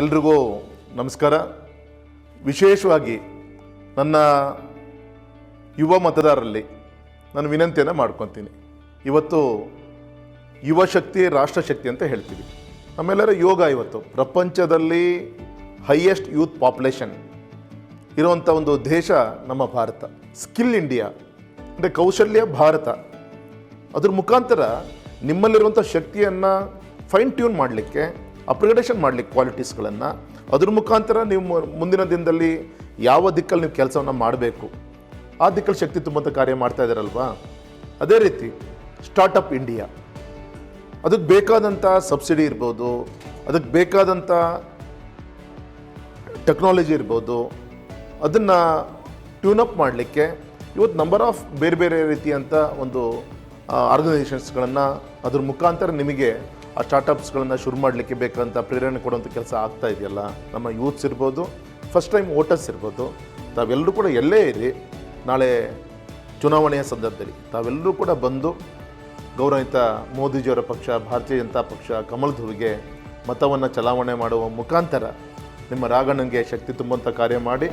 ಎಲ್ರಿಗೂ ನಮಸ್ಕಾರ. ವಿಶೇಷವಾಗಿ ನನ್ನ ಯುವ ಮತದಾರರಲ್ಲಿ ನಾನು ವಿನಂತಿಯನ್ನು ಮಾಡ್ಕೊತೀನಿ. ಇವತ್ತು ಯುವ ಶಕ್ತಿ ರಾಷ್ಟ್ರಶಕ್ತಿ ಅಂತ ಹೇಳ್ತೀವಿ. ನಮ್ಮೆಲ್ಲರ ಯೋಗ ಇವತ್ತು. ಪ್ರಪಂಚದಲ್ಲಿ ಹೈಯೆಸ್ಟ್ ಯೂತ್ ಪಾಪ್ಯುಲೇಷನ್ ಇರುವಂಥ ಒಂದು ದೇಶ ನಮ್ಮ ಭಾರತ. ಸ್ಕಿಲ್ ಇಂಡಿಯಾ ಅಂದರೆ ಕೌಶಲ್ಯ ಭಾರತ. ಅದ್ರ ಮುಖಾಂತರ ನಿಮ್ಮಲ್ಲಿರುವಂಥ ಶಕ್ತಿಯನ್ನು ಫೈನ್ ಟ್ಯೂನ್ ಮಾಡಲಿಕ್ಕೆ ಅಪ್ಗ್ರೇಡೇಷನ್ ಮಾಡಲಿಕ್ಕೆ ಕ್ವಾಲಿಟೀಸ್ಗಳನ್ನು ಅದ್ರ ಮುಖಾಂತರ ನೀವು ಮುಂದಿನ ದಿನದಲ್ಲಿ ಯಾವ ದಿಕ್ಕಲ್ಲಿ ನೀವು ಕೆಲಸವನ್ನು ಮಾಡಬೇಕು, ಆ ದಿಕ್ಕಲ್ಲಿ ಶಕ್ತಿ ತುಂಬಂಥ ಕಾರ್ಯ ಮಾಡ್ತಾ ಇದ್ದಾರಲ್ವಾ ಅದೇ ರೀತಿ ಸ್ಟಾರ್ಟಪ್ ಇಂಡಿಯಾ ಅದಕ್ಕೆ ಬೇಕಾದಂಥ ಸಬ್ಸಿಡಿ ಇರ್ಬೋದು ಅದಕ್ಕೆ ಬೇಕಾದಂಥ ಟೆಕ್ನಾಲಜಿ ಇರ್ಬೋದು, ಅದನ್ನು ಟ್ಯೂನಪ್ ಮಾಡಲಿಕ್ಕೆ ಇವತ್ತು ನಂಬರ್ ಆಫ್ ಬೇರೆ ಬೇರೆ ರೀತಿಯಂಥ ಒಂದು ಆರ್ಗನೈಸೇಷನ್ಸ್ಗಳನ್ನು ಅದ್ರ ಮುಖಾಂತರ ನಿಮಗೆ ಆ ಸ್ಟಾರ್ಟಪ್ಸ್ಗಳನ್ನು ಶುರು ಮಾಡಲಿಕ್ಕೆ ಬೇಕಂತ ಪ್ರೇರಣೆ ಕೊಡುವಂಥ ಕೆಲಸ ಆಗ್ತಾ ಇದೆಯಲ್ಲ? ನಮ್ಮ ಯೂತ್ಸ್ ಇರ್ಬೋದು ಫಸ್ಟ್ ಟೈಮ್ ವೋಟರ್ಸ್ ಇರ್ಬೋದು, ತಾವೆಲ್ಲರೂ ಕೂಡ ಎಲ್ಲೇ ಇರಿ, ನಾಳೆ ಚುನಾವಣೆಯ ಸಂದರ್ಭದಲ್ಲಿ. ತಾವೆಲ್ಲರೂ ಕೂಡ ಬಂದು ಗೌರವಿತ ಮೋದಿಜಿಯವರ ಪಕ್ಷ, ಭಾರತೀಯ ಜನತಾ ಪಕ್ಷ, ಕಮಲ್ ಧ್ರುವಿಗೆ ಮತವನ್ನು ಚಲಾವಣೆ ಮಾಡುವ ಮುಖಾಂತರ ನಿಮ್ಮ ರಾಗಣ್ಣನಿಗೆ ಶಕ್ತಿ ತುಂಬುವಂಥ ಕಾರ್ಯ ಮಾಡಿ.